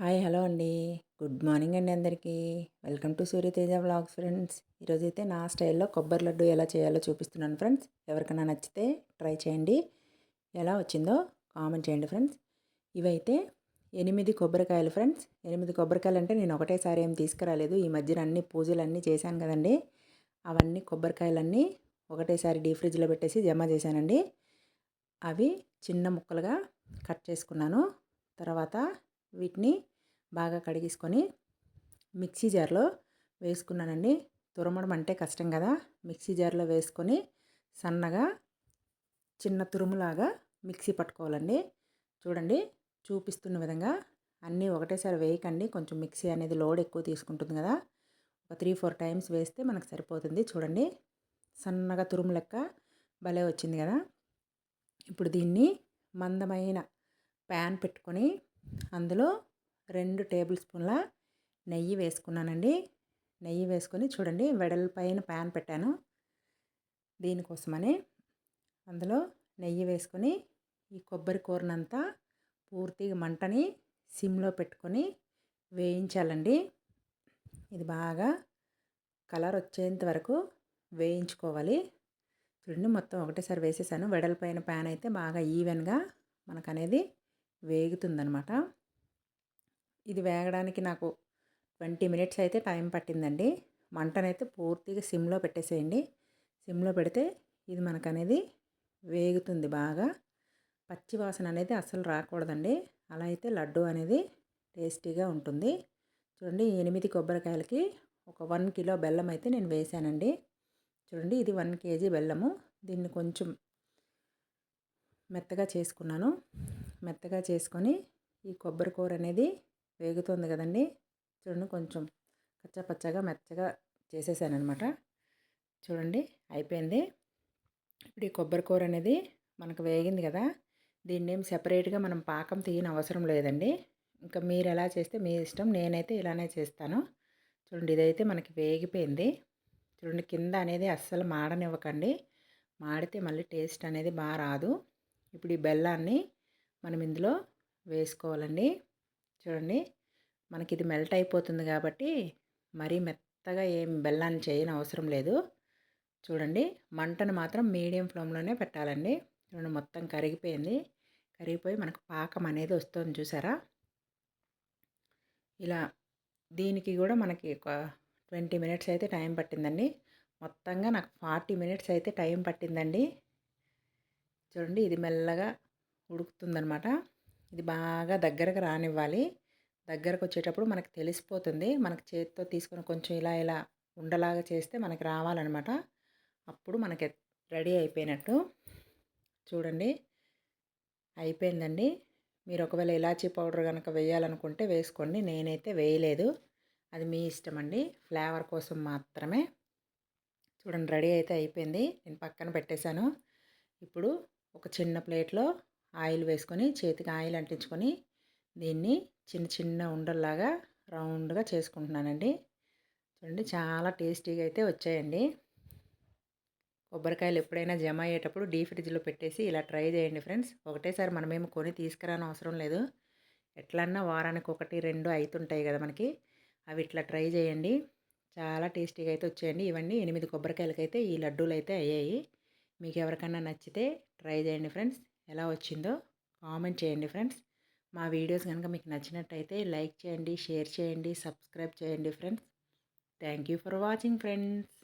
Hi hello అండి. Good morning అండి అందరికీ. Welcome to Suryateja vlogs friends. ఈరోజైతే నా స్టైల్లో కొబ్బరి లడ్డు ఎలా చేయాలో చూపిస్తున్నాను ఫ్రెండ్స్. ఎవరికైనా నచ్చితే ట్రై చేయండి. ఎలా వచ్చిందో కామెంట్ చేయండి ఫ్రెండ్స్. ఇవైతే ఎనిమిది కొబ్బరికాయలు ఫ్రెండ్స్. ఎనిమిది కొబ్బరికాయలు అంటే నేను ఒకటేసారి ఏం తీసుకురాలేదు. ఈ మధ్యన అన్ని పూజలు అన్నీ చేశాను కదండి. అవన్నీ కొబ్బరికాయలన్నీ ఒకటేసారి డీ ఫ్రిడ్జ్లో పెట్టేసి జమ చేశానండి. అవి చిన్న ముక్కలుగా కట్ చేసుకున్నాను. తర్వాత వీటిని బాగా కడిగేసుకొని మిక్సీ జార్లో వేసుకున్నానండి. తురమడం అంటే కష్టం కదా. మిక్సీ జార్లో వేసుకొని సన్నగా చిన్న తురుములాగా మిక్సీ పట్టుకోవాలండి. చూడండి చూపిస్తున్న విధంగా అన్నీ ఒకటేసారి వేయకండి. కొంచెం మిక్సీ అనేది లోడ్ ఎక్కువ తీసుకుంటుంది కదా. ఒక త్రీ ఫోర్ టైమ్స్ వేస్తే మనకు సరిపోతుంది. చూడండి సన్నగా తురుము లెక్క భలే వచ్చింది కదా. ఇప్పుడు దీన్ని మందమైన ప్యాన్ పెట్టుకొని అందులో రెండు టేబుల్ స్పూన్ల నెయ్యి వేసుకున్నానండి. నెయ్యి వేసుకొని చూడండి వెడల్పైన ప్యాన్ పెట్టాను. దీనికోసమని అందులో నెయ్యి వేసుకొని ఈ కొబ్బరి కూరనంతా పూర్తిగా మంటని సిమ్లో పెట్టుకొని వేయించాలండి. ఇది బాగా కలర్ వచ్చేంత వరకు వేయించుకోవాలి. చూడండి మొత్తం ఒకటేసారి వేసేసాను. వెడల్పైన ప్యాన్ అయితే బాగా ఈవెన్గా మనకు అనేది వేగుతుందనమాట. ఇది వేగడానికి నాకు ట్వంటీ మినిట్స్ అయితే టైం పట్టిందండి. మంటనైతే పూర్తిగా సిమ్లో పెట్టేసేయండి. సిమ్లో పెడితే ఇది మనకనేది వేగుతుంది బాగా. పచ్చి వాసన అనేది అస్సలు రాకూడదండి. అలా అయితే లడ్డు అనేది టేస్టీగా ఉంటుంది. చూడండి ఎనిమిది కొబ్బరికాయలకి ఒక వన్ కిలో బెల్లం అయితే నేను వేసానండి. చూడండి ఇది వన్ కేజీ బెల్లము. దీన్ని కొంచెం మెత్తగా చేసుకున్నాను. మెత్తగా చేసుకొని ఈ కొబ్బరి కూర అనేది వేగుతుంది కదండి. చూడండి కొంచెం కచ్చపచ్చగా మెత్తగా చేసేసానమాట చూడండి అయిపోయింది. ఇప్పుడు ఈ కొబ్బరి కూర అనేది మనకు వేగింది కదా దీన్ని ఏం సెపరేట్గా మనం పాకం తీయని అవసరం లేదండి. ఇంకా మీరు ఎలా చేస్తే మీ ఇష్టం నేనైతే ఇలానే చేస్తాను. చూడండి ఇదైతే మనకి వేగిపోయింది. చూడండి కింద అనేది అస్సలు మాడనివ్వకండి. మాడితే మళ్ళీ టేస్ట్ అనేది బాగా రాదు. ఇప్పుడు ఈ బెల్లాన్ని మనం ఇందులో వేసుకోవాలండి. చూడండి మనకి ఇది మెల్ట్ అయిపోతుంది కాబట్టి మరీ మెత్తగా ఏం బెల్లాన్ని చేయని అవసరం లేదు. చూడండి మంటను మాత్రం మీడియం ఫ్లేమ్లోనే పెట్టాలండి. చూడండి మొత్తం కరిగిపోయింది. కరిగిపోయి మనకు పాకం అనేది వస్తుంది చూసారా? ఇలా దీనికి కూడా మనకి ఒక ట్వంటీ మినిట్స్ అయితే టైం పట్టిందండి. మొత్తంగా నాకు ఫార్టీ మినిట్స్ అయితే టైం పట్టిందండి. చూడండి ఇది మెల్లగా ఉడుకుతుందనమాట. ఇది బాగా దగ్గరకు రానివ్వాలి. దగ్గరకు వచ్చేటప్పుడు మనకు తెలిసిపోతుంది. మనకు చేతితో తీసుకొని కొంచెం ఇలా ఇలా ఉండలాగా చేస్తే మనకి రావాలన్నమాట అప్పుడు మనకి రెడీ అయిపోయినట్టు చూడండి. అయిపోయిందండి. మీరు ఒకవేళ ఇలాచీ పౌడర్ కనుక వేయాలనుకుంటే వేసుకోండి. నేనైతే వేయలేదు. అది మీ ఇష్టం అండి ఫ్లేవర్ కోసం మాత్రమే. చూడండి రెడీ అయితే అయిపోయింది. నేను పక్కన పెట్టేశాను. ఇప్పుడు ఒక చిన్న ప్లేట్లో ఆయిల్ వేసుకొని చేతికి ఆయిల్ అంటించుకొని దీన్ని చిన్న చిన్న ఉండల్లాగా రౌండ్గా చేసుకుంటున్నానండి. చూడండి చాలా టేస్టీగా అయితే వచ్చాయండి. కొబ్బరికాయలు ఎప్పుడైనా జమ అయ్యేటప్పుడు డీ ఫ్రిడ్జ్లో పెట్టేసి ఇలా ట్రై చేయండి ఫ్రెండ్స్. ఒకటేసారి మనమేమి కొని తీసుకురాని అవసరం లేదు. ఎట్లన్నా వారానికి ఒకటి రెండు అవుతుంటాయి కదా మనకి. అవి ఇట్లా ట్రై చేయండి. చాలా టేస్టీగా అయితే వచ్చాయండి. ఇవన్నీ ఎనిమిది కొబ్బరికాయలకైతే ఈ లడ్డూలు అయితే అయ్యాయి. మీకు ఎవరికన్నా నచ్చితే ట్రై చేయండి ఫ్రెండ్స్. ఎలా వచ్చిందో కామెంట్ చేయండి ఫ్రెండ్స్. మా వీడియోస్ కనుక మీకు నచ్చినట్టయితే లైక్ చేయండి షేర్ చేయండి సబ్స్క్రైబ్ చేయండి friends. Thank you for watching friends.